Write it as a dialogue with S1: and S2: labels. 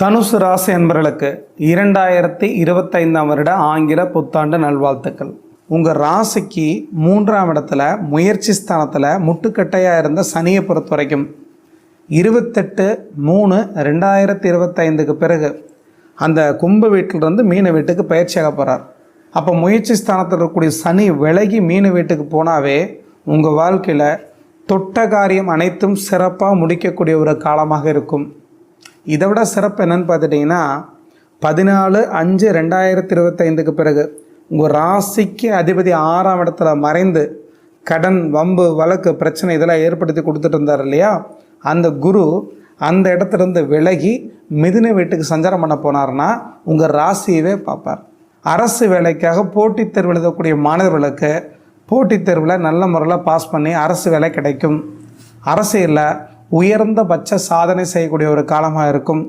S1: தனுசு ராசி என்பவர்களுக்கு இரண்டாயிரத்தி இருபத்தைந்தாம் வருட ஆங்கில புத்தாண்டு நல்வாழ்த்துக்கள். உங்கள் ராசிக்கு மூன்றாம் இடத்துல முயற்சி ஸ்தானத்தில் முட்டுக்கட்டையாக இருந்த சனியை பொறுத்த வரைக்கும் இருபத்தெட்டு மூணு ரெண்டாயிரத்தி இருபத்தைந்துக்கு பிறகு அந்த கும்ப வீட்டிலிருந்து மீன வீட்டுக்கு பயிற்சியாக போகிறார் அப்போ முயற்சி ஸ்தானத்தில் இருக்கக்கூடிய சனி விலகி மீன வீட்டுக்கு போனாவே உங்கள் வாழ்க்கையில் தொட்ட காரியம் அனைத்தும் சிறப்பாக முடிக்கக்கூடிய ஒரு காலமாக இருக்கும். இதை விட சிறப்பு என்னன்னு பார்த்துட்டிங்கன்னா பதினாலு அஞ்சு ரெண்டாயிரத்தி இருபத்தைந்துக்கு பிறகு உங்கள் ராசிக்கு அதிபதி ஆறாம் இடத்துல மறைந்து கடன் வம்பு வழக்கு பிரச்சனை இதெல்லாம் ஏற்படுத்தி கொடுத்துட்டு இருந்தார் இல்லையா? அந்த குரு அந்த இடத்துலேருந்து விலகி மிதுன வீட்டுக்கு சஞ்சாரம் பண்ண போனார்னா உங்கள் ராசியவே பார்ப்பார். அரசு வேலைக்காக போட்டித் தேர்வு எழுதக்கூடிய மாணவர்களுக்கு போட்டித் தேர்வில் நல்ல முறையில் பாஸ் பண்ணி அரசு வேலை கிடைக்கும். அரசியலில் உயர்ந்தபட்ச சாதனை செய்யக்கூடிய ஒரு காலமாக இருக்கும்.